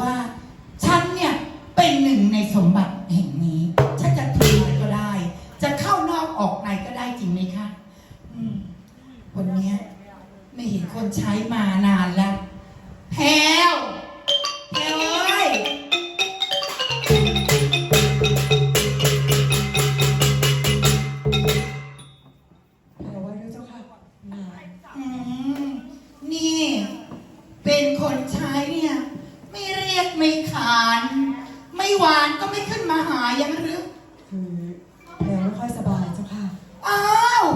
ว่า ฉันเนี่ยเป็นหนึ่งในสมบัติแห่งนี้ ฉันจะทำอะไรก็ได้ จะเข้านอกออกในก็ได้จริงไหมคะวันเนี้ยไม่เห็นคนใช้มานานแล้วแพลวแพลวเอ้ยแปลว่าด้วยเจ้าค่ะนายอืมนี่ เป็นคนใช้เนี่ย รียกไม่ขาน ไม่หวานก็ไม่ขึ้นมาหายังหรือคือแปลไม่ค่อยสบายเจ้าค่ะอ้าว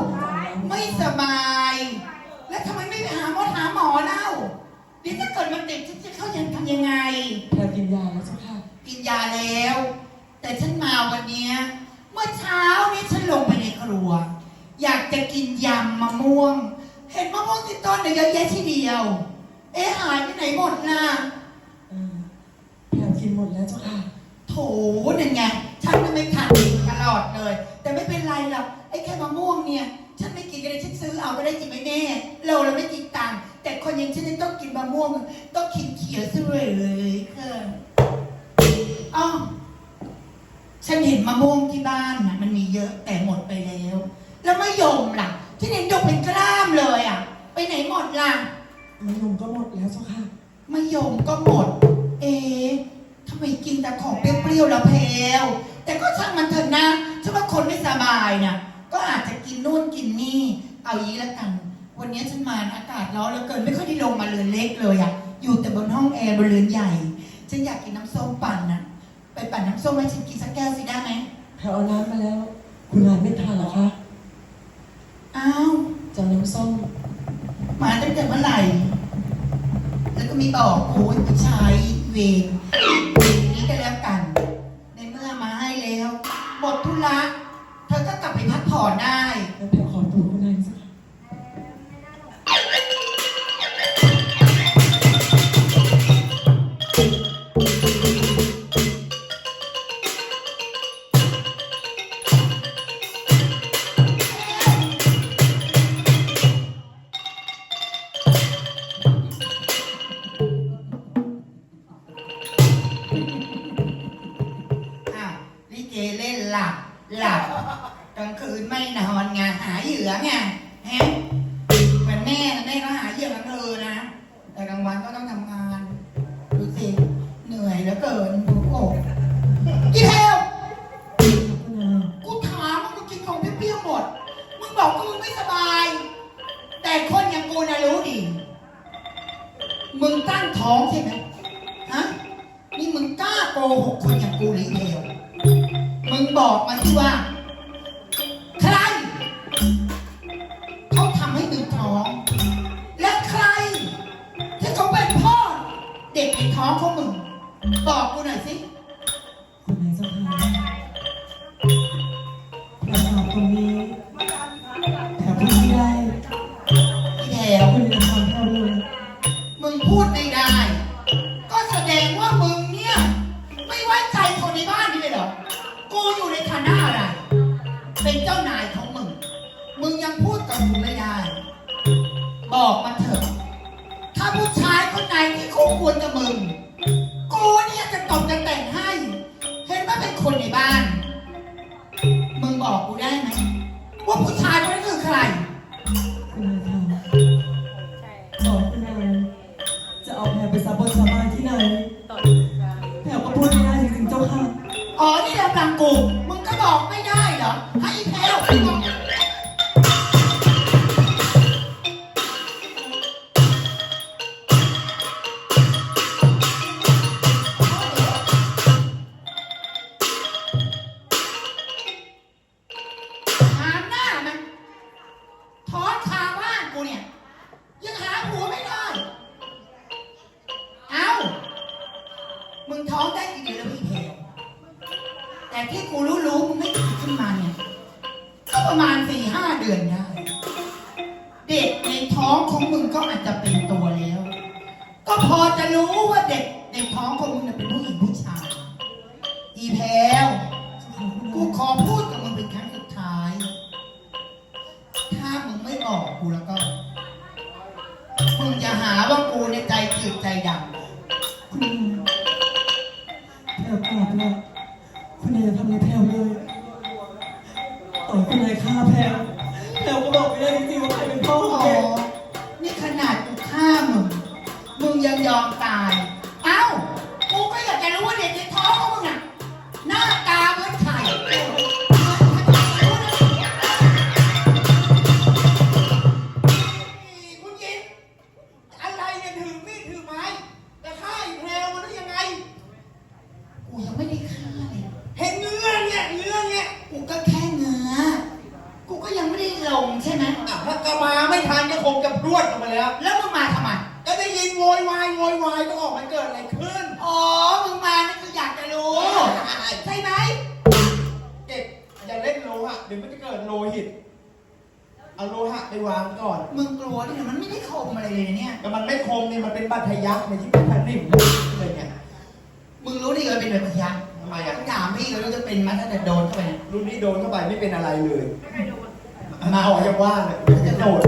ไม่สบาย แล้วทำไมไม่ไปหาหมอหาหมอเล่าเดี๋ยวถ้าเกิดมันติดฉันจะเข้ายังทำยังไงแปลกินยาแล้วเจ้าค่ะ กินยาแล้ว แต่ฉันมาวันเนี้ยเมื่อเช้านี้ฉันลงไปในครัว อยากจะกินยำมะม่วง เห็นมะม่วงที่ต้นเนี่ยเยอะแยะทีเดียว เอ๊ะหายไปไหนหมดล่ะเออแปล กินหมดแล้วเจ้าค่ะ โถนั่นไง ฉันก็ไม่ทันตลอดเลย แต่ไม่เป็นไรหรอก ไอ้แค่มะม่วงเนี่ย ฉันไม่กินก็ได้ฉันซื้อเอาก็ได้กินไม่แน่ เราเราไม่กินตังค์แต่คนอยังฉันนี่ต้องกินมะม่วง ต้องกินเขียวซะเลยเลยค่ะอ๋อฉันเห็นมะม่วงที่บ้านนะมันมีเยอะแต่หมดไปแล้ว แล้วมะยมล่ะ ที่เห็นดกเป็นกล้ามเลยอะ ไปไหนหมดล่ะ มะยมก็หมดแล้วเจ้าค่ะ มะยมก็หมด เอ๊ะทำ ไมกินแต่ของเปรี้ยวๆละเพลวแต่ก็ช่างมันเถอะนะฉันว่าคนไม่สบายนะก็อาจจะกินนู่นกินนี่ เอายี้ละกัน วันนี้ฉันมานะอากาศร้อนเหลือเกินไม่ค่อยได้ลงมาเรือนเล็กเลยอะอยู่แต่บนห้องแอร์บนเรือนใหญ่ ฉันอยากกินน้ำส้มปั่นนะไปปั่นน้ำส้มให้ฉันกินสักแก้วสิได้ไหมแปลเอาน้ำมาแล้ว คุณนายไม่ทานเหรอคะอ้าวจะเอาน้ำส้มมาตั้งแต่เมื่อไหร่ แล้วก็มีบอกโอ้ยผู้ชายเวร อได้แล้วแปลขอตัวคุณนายเจ้าค่ะอ้าวลิเกเล่นหลับหลับ กลางคืนไม่นอนไงหาเหยื่อไงแฮะเหมือนแม่นะแม่ก็หาเหยื่อกับเธอนะ แต่กลางวันก็ต้องทำงานดูสิเหนื่อยเหลือเกินดูโอ้อีเพลกูถามว่ามึงกินของเปรี้ยวๆหมดมึงบอกว่ามึงไม่สบาย แต่คนอย่างกูนะรู้ดีมึงตั้งท้องใช่ไหมฮะนี่มึงกล้าโกหกคนอย่างกูหรือเปล่ามึงบอกมาที่ว่า ด็กในท้องของมึงบอกกูหน่อยสิ คุณนายเจ้าค่ะ คู่ควรกับมึง กูเนี่ยจะตบจะแต่งให้ เห็นว่าเป็นคนในบ้าน มึงบอกกูได้ไหมว่าผู้ชายคนนั้นคือใคร คุณนายทำบอกคุณนายจะเอาแพรไปซับบนสาบานที่ไหนแพรก็พูดไม่ได้จริงๆเจ้าค่ะ อ๋อ นี่เราตังกู มึงก็บอกไม่ได้ ที่กูรู้รู้ๆมึงไม่ติดขึ้นมาเนี่ยก็ประมาณสี่ห้าเดือนได้เด็กในท้องของมึงก็อาจจะเป็นตัวแล้ว ก็พอจะรู้ว่าเด็กในท้องของมึงน่ะเป็นผู้หญิงผู้ชายอีแพลวกูขอพูดกับมึงเป็นครั้งสุดท้าย ถ้ามึงไม่บอกกูแล้วก็มึงจะหาว่ากูในใจจืดใจดำ โอ้โหนี่ขนาดกูฆ่ามึง มึงยังยอมตาย ใช่ไหมอะถ้ากระมาไม่ทันก็คงจะพรวดออกมาแล้ว แล้วมึงมาทำไม ก็ได้ยินโวยวายโวยวายก็ออกมันเกิดอะไรขึ้น อ๋อ มึงมานี่คืออยากจะรู้ ใช่ไหม เก็บอย่าเล่นโลหะเดี๋ยวมันจะเกิดโลหิต เอาโลหะไปวางก่อน มึงกลัวดิมันไม่ได้คมอะไรเลยเนี่ย แต่มันไม่คมนี่มันเป็นบาดทะยักในที่เป็นพันนิ่มเลยเนี่ยมึงรู้ได้ไงเป็นแบบพยักทำไมอะ ถามพี่ก็รู้จะเป็นมันถ้าจะโดนเข้าไปเนี่ย รุ่นนี้โดนเข้าไปไม่เป็นอะไรเลย มามาเอาออกจากว่างเลยเดี๋ยวจะโดน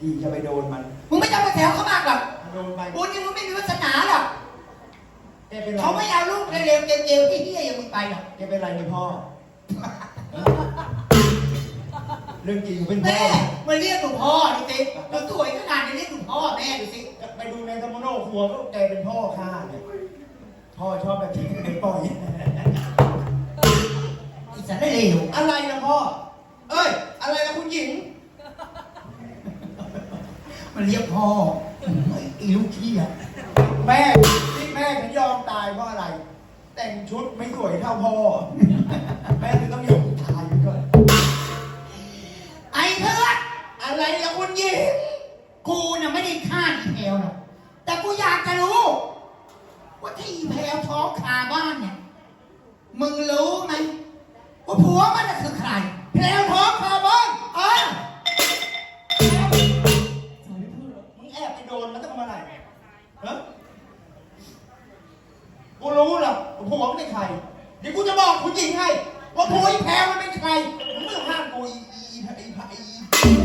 ดีจะไปโดนมัน มึงไม่ต้องไปแถวเขามากหรอกโดนไปบุญนี่มึงไม่มีวาสนาหรอกแกเป็นไรเขาไม่เอาลูกเร็วๆเร็วๆที่เฮียอย่างมึงไปหรอกแกเป็นไรเนี่ยพ่อ เรื่องจริงเป็นพ่แม่อมาเรียกหนูพ่อดูสิหนูสวยขนาดนี้เรียกหนูพ่อแม่ดูสิไปดูในธรรมโนครัวก็แกเป็นพ่อข้าเนี่ยพ่อชอบแบบนี้ไม่ปล่อยอีสันได้เร็วอะไรนะพ่อ เอ้ย อะไรนะคุณหญิง มันเรียกพ่อไอ้ลูกขี้อะแม่ที่แม่ฉันยอมตายเพราะอะไร แต่งชุดไม่สวยเท่าพ่อ แม่ถึงต้องยอมตายก่อนไอ้เพื่ออะไรนะคุณหญิงกูน่ะไม่ได้ฆ่าอีแพลวหรอกแต่กูอยากจะรู้ ว่าที่อีแพลวท้องคาบ้านเนี่ยมึงรู้ไหมว่าผัวมันน่ะคือใครแพลวท้องคาร์บอน ผัวมันใคร เดี๋ยวกูจะบอกคุณหญิงให้ ว่าผัวไอ้แพรมันเป็นใครไม่ต้องห้ามกูอีอีอ้อีอี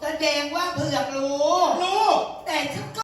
แสดงว่าเผือกรู้ รู้ แต่ฉันก็